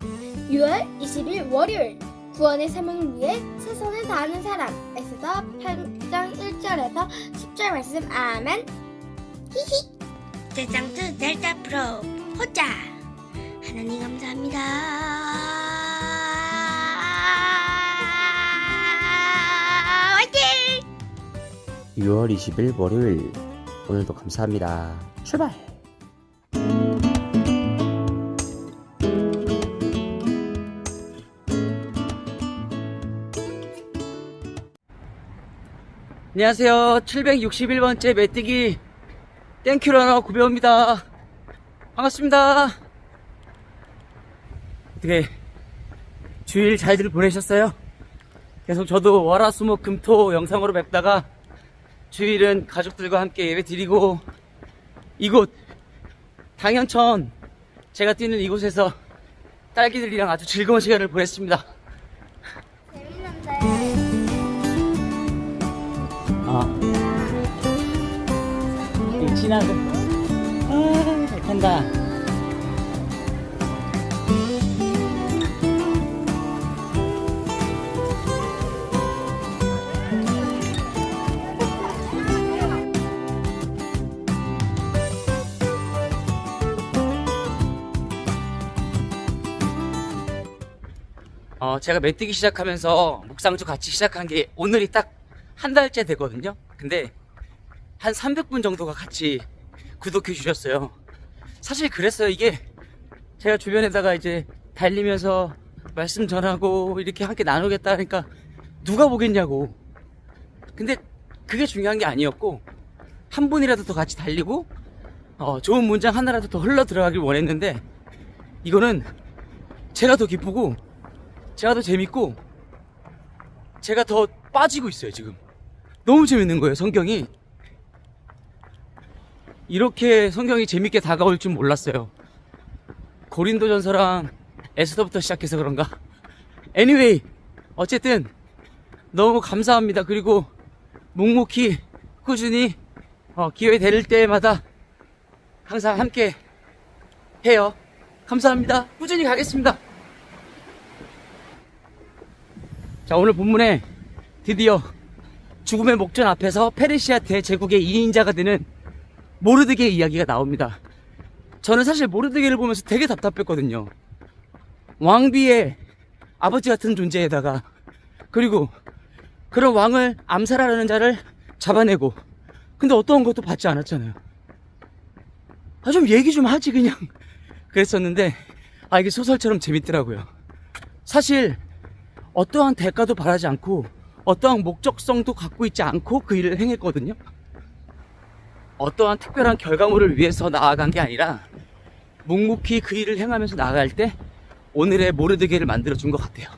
6월 20일 월요일 구원의 사명을 위해 최선을 다하는 사람. 에서더 8장 1절에서 10절 말씀. 아멘. 히히. 대장트 델타 프로 호자 하나님 감사합니다. 화이팅! 6월 20일 월요일. 오늘도 감사합니다. 출발! 안녕하세요. 761번째 메뚜기 땡큐러너 구배호입니다. 반갑습니다. 어떻게 주일 잘들 보내셨어요? 계속 저도 월화수목 금토 영상으로 뵙다가 주일은 가족들과 함께 예배 드리고 이곳 당연천 제가 뛰는 이곳에서 딸기들이랑 아주 즐거운 시간을 보냈습니다. 지나고 아, 잘 탄다. 어, 제가 메뛰기 시작하면서 묵상주 같이 시작한 게 오늘이 딱 한 달째 되거든요. 근데 한 300분 정도가 같이 구독해 주셨어요. 사실 그랬어요. 이게 제가 주변에다가 이제 달리면서 말씀 전하고 이렇게 함께 나누겠다 하니까 누가 보겠냐고. 근데 그게 중요한 게 아니었고 한 분이라도 더 같이 달리고 어, 좋은 문장 하나라도 더 흘러 들어가길 원했는데 이거는 제가 더 기쁘고 제가 더 재밌고 제가 더 빠지고 있어요 지금 너무 재밌는 거예요 성경이 이렇게 성경이 재밌게 다가올 줄 몰랐어요. 고린도전서랑 에스더부터 시작해서 그런가? Anyway 어쨌든 너무 감사합니다. 그리고 묵묵히 꾸준히 어, 기회 될 때마다 항상 함께 해요. 감사합니다. 꾸준히 가겠습니다. 자, 오늘 본문에 드디어 죽음의 목전 앞에서 페르시아 대제국의 2인자가 되는 모르드게의 이야기가 나옵니다. 저는 사실 모르드게를 보면서 되게 답답했거든요. 왕비의 아버지 같은 존재에다가 그리고 그런 왕을 암살하려는 자를 잡아내고 근데 어떠한 것도 받지 않았잖아요. 아, 좀 얘기 좀 하지 그냥 그랬었는데 아 이게 소설처럼 재밌더라고요. 사실 어떠한 대가도 바라지 않고 어떠한 목적성도 갖고 있지 않고 그 일을 행했거든요. 어떠한 특별한 결과물을 위해서 나아간 게 아니라 묵묵히 그 일을 행하면서 나아갈 때 오늘의 모르드게를 만들어 준 것 같아요.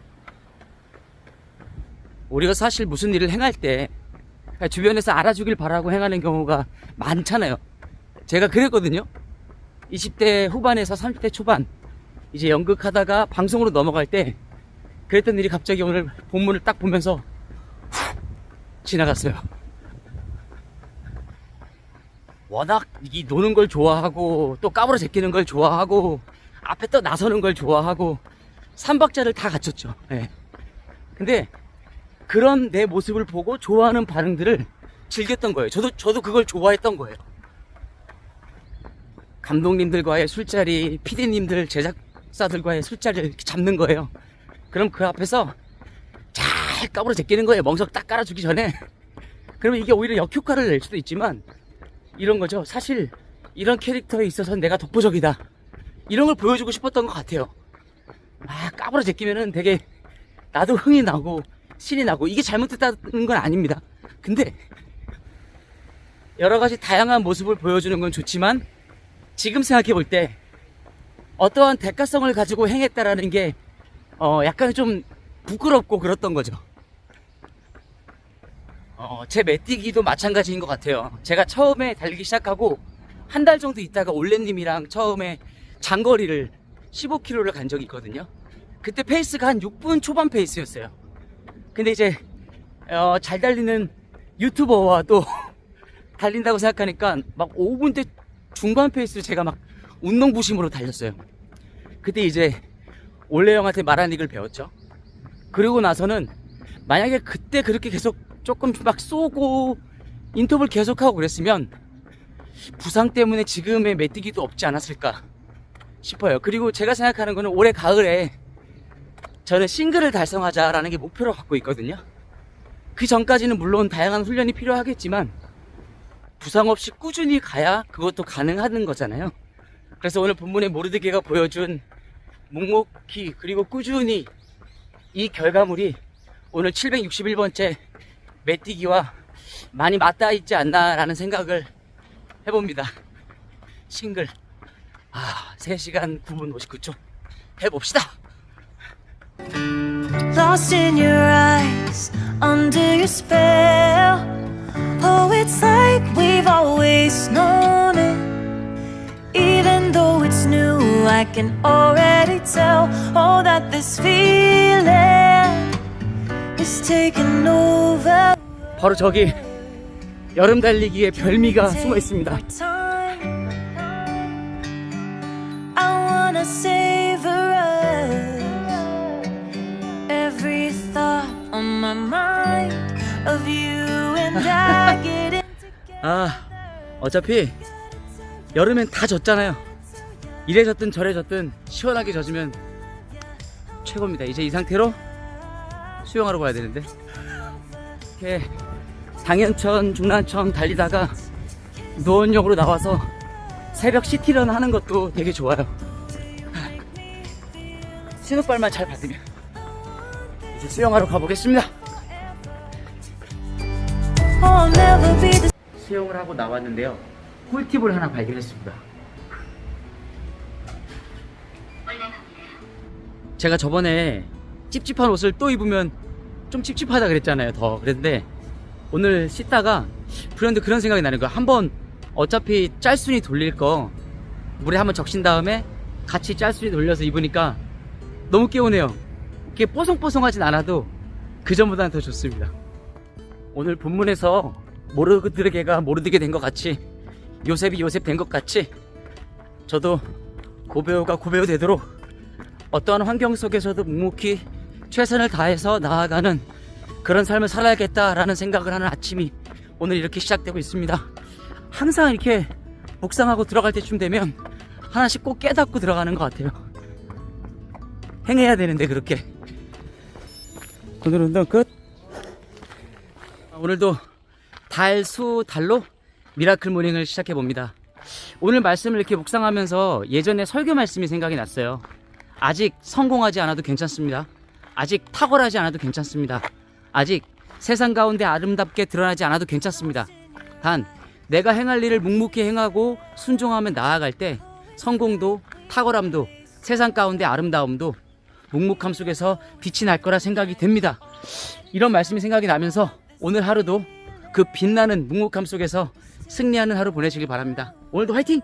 우리가 사실 무슨 일을 행할 때 주변에서 알아주길 바라고 행하는 경우가 많잖아요. 제가 그랬거든요. 20대 후반에서 30대 초반 이제 연극하다가 방송으로 넘어갈 때 그랬던 일이 갑자기 오늘 본문을 딱 보면서 훅 지나갔어요. 워낙 이 노는 걸 좋아하고 또 까불어 제끼는 걸 좋아하고 앞에 또 나서는 걸 좋아하고 삼박자를 다 갖췄죠. 예. 근데 그런 내 모습을 보고 좋아하는 반응들을 즐겼던 거예요. 저도 저도 그걸 좋아했던 거예요. 감독님들과의 술자리, PD님들, 제작사들과의 술자리를 잡는 거예요. 그럼 그 앞에서 잘 까불어 제끼는 거예요. 멍석 딱 깔아주기 전에. 그러면 이게 오히려 역효과를 낼 수도 있지만 이런 거죠. 사실 이런 캐릭터에 있어서 내가 독보적이다. 이런 걸 보여주고 싶었던 것 같아요. 막 까불어 제끼면은 되게 나도 흥이 나고 신이 나고 이게 잘못됐다는 건 아닙니다. 근데 여러 가지 다양한 모습을 보여주는 건 좋지만 지금 생각해 볼 때 어떠한 대가성을 가지고 행했다라는 게 어, 약간 좀 부끄럽고 그랬던 거죠. 어, 제 메뛰기도 마찬가지인 것 같아요. 제가 처음에 달리기 시작하고 한 달 정도 있다가 올레님이랑 처음에 장거리를 15km를 간 적이 있거든요. 그때 페이스가 한 6분 초반 페이스였어요. 근데 이제 어, 잘 달리는 유튜버와 또 달린다고 생각하니까 막 5분대 중반 페이스를 제가 막 운동 부심으로 달렸어요. 그때 이제 올레 형한테 말한 얘기를 배웠죠. 그리고 나서는 만약에 그때 그렇게 계속 조금 막 쏘고 인터뷰를 계속하고 그랬으면 부상 때문에 지금의 메뚜기도 없지 않았을까 싶어요. 그리고 제가 생각하는 거는 올해 가을에 저는 싱글을 달성하자라는 게 목표로 갖고 있거든요. 그 전까지는 물론 다양한 훈련이 필요하겠지만 부상 없이 꾸준히 가야 그것도 가능한 거잖아요. 그래서 오늘 본문의 모르드게가 보여준 묵묵히 그리고 꾸준히 이 결과물이 오늘 761번째 메띠기와 많이 맞닿아 있지 않나라는 생각을 해봅니다. 싱글. 아, 3시간 9분 59초. 해봅시다. Lost in your eyes, under your spell. Oh, it's like we've always known it. Even though it's new, I can already tell. Oh, that this feeling. 바로 저기 여름 달리기의 별미가 숨어 있습니다. 아, 어차피 여름엔 다 젖잖아요. 이래 젖든 저래 젖든 시원하게 젖으면 최고입니다. 이제 이 상태로 수영하러 가야 되는데. 이렇게 당연천, 중란천 달리다가 노원역으로 나와서 새벽 시티런 하는 것도 되게 좋아요. 신호발만 잘 받으면 이제 수영하러 가보겠습니다. 수영을 하고 나왔는데요. 꿀팁을 하나 발견했습니다. 제가 저번에 찝찝한 옷을 또 입으면 좀 찝찝하다 그랬잖아요. 더 그랬는데 오늘 씻다가 불현듯 그런 생각이 나는 거야. 한번 어차피 짤순이 돌릴 거 물에 한번 적신 다음에 같이 짤순이 돌려서 입으니까 너무 개운해요. 이게 뽀송뽀송하진 않아도 그 전보다는 더 좋습니다. 오늘 본문에서 모르드게가 모르드게 된 것 같이 요셉이 요셉 된 것 같이 저도 고배우가 고배우 되도록 어떠한 환경 속에서도 묵묵히 최선을 다해서 나아가는 그런 삶을 살아야겠다라는 생각을 하는 아침이 오늘 이렇게 시작되고 있습니다. 항상 이렇게 묵상하고 들어갈 때쯤 되면 하나씩 꼭 깨닫고 들어가는 것 같아요. 행해야 되는데 그렇게. 오늘 운동 끝. 오늘도 달, 수, 달로 미라클 모닝을 시작해 봅니다. 오늘 말씀을 이렇게 묵상하면서 예전에 설교 말씀이 생각이 났어요. 아직 성공하지 않아도 괜찮습니다. 아직 탁월하지 않아도 괜찮습니다. 아직 세상 가운데 아름답게 드러나지 않아도 괜찮습니다. 단, 내가 행할 일을 묵묵히 행하고 순종하며 나아갈 때 성공도 탁월함도 세상 가운데 아름다움도 묵묵함 속에서 빛이 날 거라 생각이 됩니다. 이런 말씀이 생각이 나면서 오늘 하루도 그 빛나는 묵묵함 속에서 승리하는 하루 보내시길 바랍니다. 오늘도 화이팅!